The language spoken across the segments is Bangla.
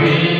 we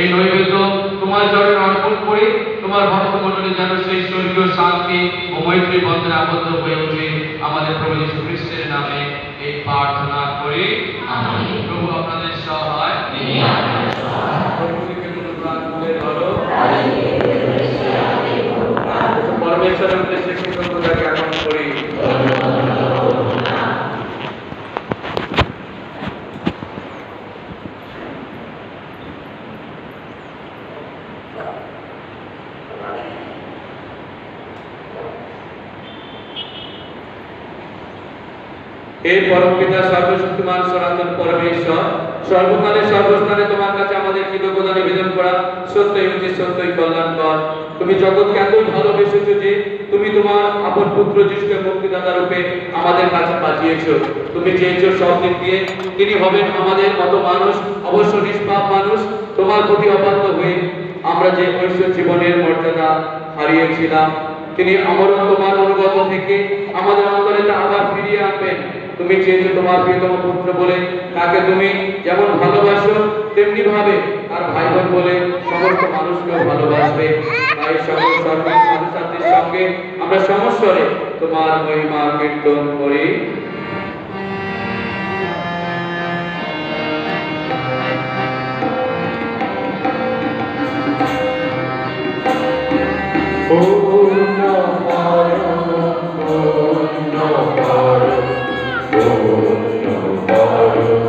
এই নৈবেদ্য তোমার চরণে অর্পণ করে তোমার ভক্ত মণ্ডলী যেন সেই স্বর্গীয় শান্তি ও মৈত্রী বন্ধনে আবদ্ধ হয়ে ওঠে। আমাদের প্রভু যীশু খ্রিস্টের নামে এই প্রার্থনা করি। প্রভু আপনাদের সহায়। পরমেশ্বরের উদ্দেশ্যে কৃতজ্ঞতা জ্ঞাপন করি। হে পরম পিতা সর্বশক্তিমান, সনাতন পরমেশ্বর, সর্বকালে, সর্বস্থানে তোমার কাছে আমাদের কৃতজ্ঞতা নিবেদন করা সত্যই হচ্ছে সত্যই কল্যাণকর। তুমি জগৎকে এতই যে তুমি তোমার আপন পুত্র যিশুকে মুক্তিদাতা রূপে আমাদের কাছে পাঠিয়েছো। তুমি চেয়েছো সব দিক দিয়ে তিনি হবেন আমাদের মানুষ, অবশ্য নিষ্পাপ মানুষ, তোমার প্রতি অবাধ্য হয়ে আমরা যে ঐশ্বর জীবনের মর্যাদা হারিয়েছিলাম, তিনি আমরণ তোমার অনুগত থেকে আমাদের অন্তরে আবার ফিরিয়ে আনবেন। তুমি চেয়েছো তোমার প্রিয়তম পুত্র বলে, তাকে তুমি যেমন ভালোবাসো, তেমনি ভাবে। আর ভাই বোন বলে, সমস্ত মানুষকেও ভালোবাসবে। তাই সকল সরকারি ছাত্রছাত্রীর সঙ্গে আমরা সমস্বরে তোমার মহিমা কীর্তন করি।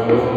করো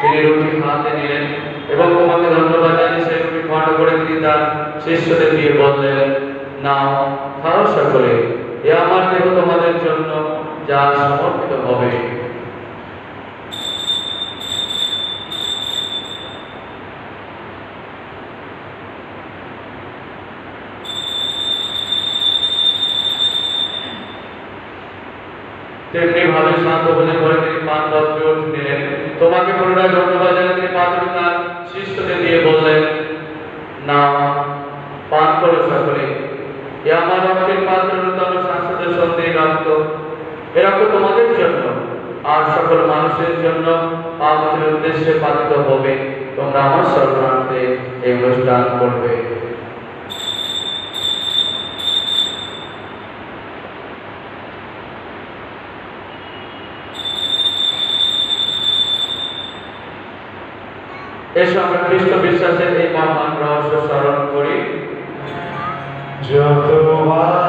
তিনি রুটি হাতে নিলেন এবং তোমাকে ধন্যবাদ জানিয়ে সেই রুটি খণ্ড করে তিনি তার শিষ্যদের দিয়ে বললেন, নাও, খাও সকলে। এ আমার দেহ তোমাদের জন্য যা সমর্পিত হবে। তেমনি ভাবে শান্ত ভোজন করে তিনি পান পাত্রে নিলেন তোমাকে পুনরায় ধন্যবাদ জানিয়ে তিনি পাত্রটি তার শিষ্যদের দিয়ে বললেন, না, পান করো সকলে। এ আমার রক্তের পাত্র নূতন শাশ্বতের সত্যি রক্ত। এ তোমাদের জন্য। আর সকল মানুষের জন্য আমাদের উদ্দেশ্যে পাতিত হবে। তোমরা আমার সর্বান্তে এই অনুষ্ঠান করবে। এসো আমরা খ্রিস্ট বিশ্বাসের এই মহান রহস্য স্মরণ করি। যতবার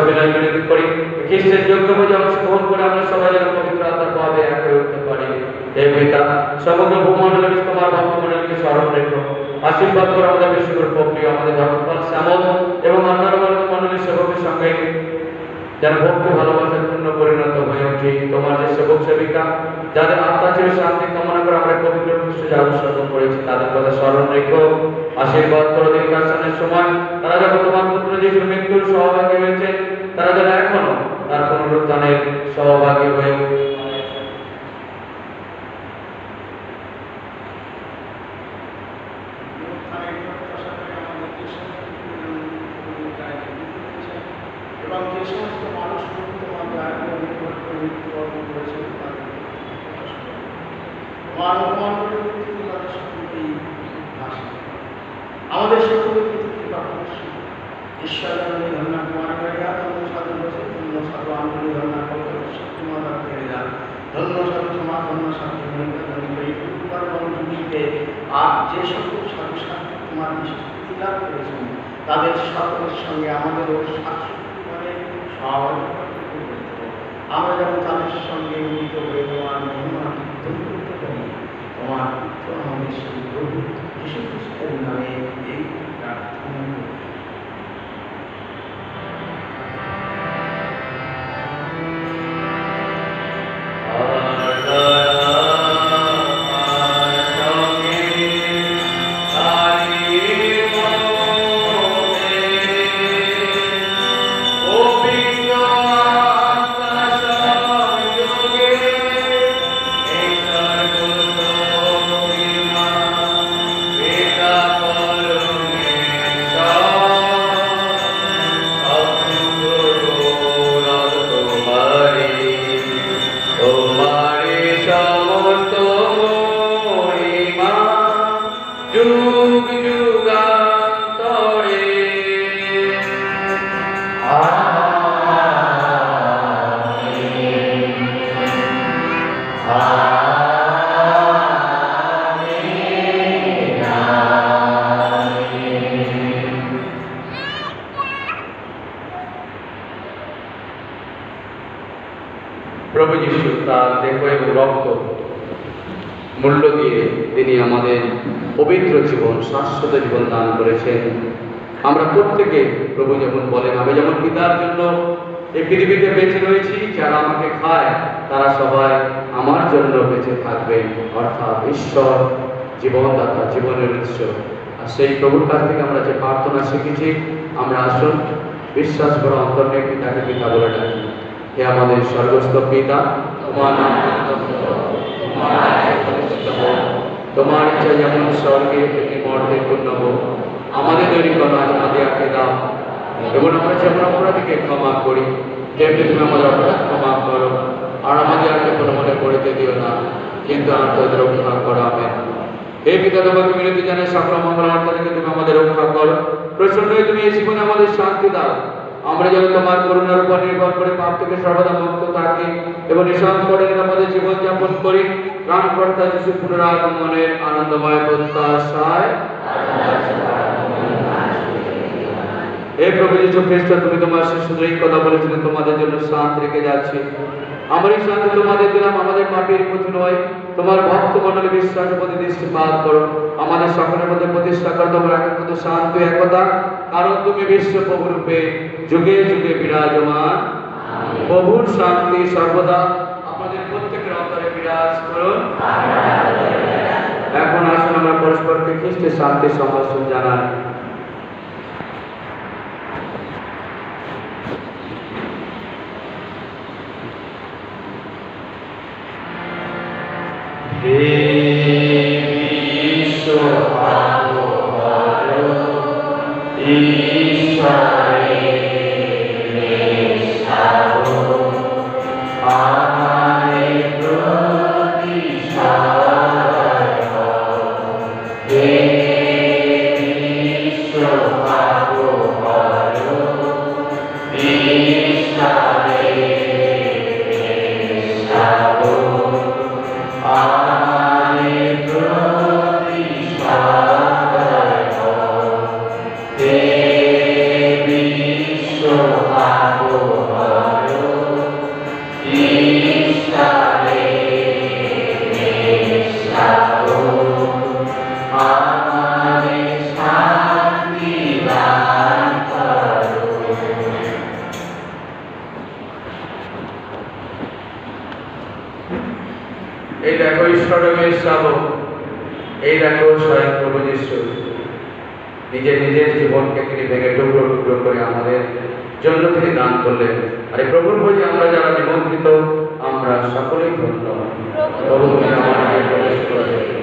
আমরা সবাই করি। খ্রিস্টের যোগ্য বুঝে অংশগ্রহণ করে আমরা সবাই যেন পবিত্র আত্মার পাবে এক হয়ে উঠতে পারি। হে পিতা, সমগ্র ভূমণ্ডলের তোমার ভক্তমণ্ডলীকে স্মরণ রেখো। আশীর্বাদ করো আমাদের বেশি করে প্রিয় আমাদের ধর্মপাল শ্যামল এবং অন্যান্য ভক্তমণ্ডলীর সেবকের সঙ্গে। যেন ভক্তি ভালোবাসার পূর্ণ পরিণত হয়ে উঠি তোমার যে সেবক সেবিকা যাদের আত্মা ছিল শান্তি কামনা করে আমরা পবিত্র যা উৎসর্গ করেছি, তাদের কথা স্মরণ রেখো। আশীর্বাদ করো দীর্ঘাসনের সময়। তারা যখন তোমার পুত্র যিশুর মৃত্যুর সহভাগী হয়েছে, তারা যেন এখনও তার পুনরুত্থানের সহভাগী হয়ে উঠে। এবং যে সমস্ত মানুষ তোমার গায়ে নির্ভর করে মৃত্যুবরণ করেছে তাদের তোমার অপমান করে পৃথিবী তাদের সকলকেই ভাসে আমাদের সকলের পৃথিবী বাপুষ ঈশ্বর ধন্যা কুমার গাইয়া ধন্য সাধু বসে ধন্য সাধু আন্দোলন ধন্যা সাধু, ধন্য সাধু। পরিবার বন্ধুটিকে আর যে সকল সাধু তোমার লাভ করেছেন, তাদের সকলের সঙ্গে আমাদেরও শাশ্বত মানে সহভাগিতা আমরা যেমন তাদের সঙ্গে মিলিত হয়ে com a forma de Jesus, Jesus, como na lei, ele está com সমস্ত প্রভু যিশু তার দেহ এবং রক্ত মূল্য দিয়ে তিনি আমাদের পবিত্র জীবন, শাশ্বত জীবন দান করেছেন। আমরা প্রত্যেকে প্রভু যেমন বলেন, আমি যেমন পিতার জন্য এই পৃথিবীতে বেঁচে রয়েছি, যারা আমাকে খায়, তারা সবাই আমার জন্য বেঁচে থাকবে। অর্থাৎ ঈশ্বর জীবনদাতা, জীবনের উৎস। আর সেই প্রভুর কাছ থেকে আমরা যে প্রার্থনা শিখেছি, আমরা আসুন, বিশ্বাস করে অন্তর্নে পিতাকে পিতা বলে ডাকি। হে আমাদের স্বর্গস্থ পিতা, তোমার ইচ্ছা যেমন স্বর্গে তেমনি মর্তে পূর্ণ হোক আমাদের তৈরি করো আজ আমাদেরকে দাও। এবং আমরা যেমন অপরাধীকে ক্ষমা করি, তেমনি তুমি আমাদের অপরাধ ক্ষমা করো। আর আমাদের আগে কোনো মনে পড়িতে দিও না, কিন্তু আমাদের রক্ষা করো, আমেন। হে পিতা, তোমাকে মিনতি জানাই সকল মঙ্গল অর্থ থেকে তুমি আমাদের রক্ষা করো। প্রসন্ন তুমি এই জীবনে আমাদের শান্তি দাও। আমরা যেন তোমার করুণার উপর নির্ভর করে পাপ থেকে সর্বদা মুক্ত থাকি এবং নিঃসংকটে আমাদের জীবন যাপন করি। প্রাণ কর্তা যিশু পুনরাগমনের আনন্দময় প্রত্যাশায়। হে প্রভু যীশু খ্রিস্ট, তুমি তোমার শিশুদের কথা বলেছিলে তোমাদের জন্য শান্তি রেখে যাচ্ছি। আমার এই শান্তি তোমাদের দিলাম, আমাদের মাটির প্রতি নয়। তোমার ভক্ত প্রতি দৃষ্টিপাত করো। আমাদের সকলের মধ্যে প্রতিষ্ঠা করো, তোমার একাত্মত শান্তি, একতা। কারণ তুমি বিশ্ব প্রভু রূপে যুগে যুগে বিরাজমান। প্রভুর শান্তি সর্বদা আমাদের প্রত্যেকের অন্তরে বিরাজ করুন। এখন আসুন আমরা পরস্পরকে খ্রিস্টের শান্তি সম্ভাষণ জানাই। স্বয়ং প্রভু যীশু। নিজের নিজের জীবনকে তিনি ভেঙে টুকরো টুকরো করে আমাদের জন্য তিনি দান করলেন। আর এই প্রভুর ভোজে আমরা যারা নিমন্ত্রিত আমরা সকলেই ধন্য। প্রভু আমাদের প্রবেশ করে।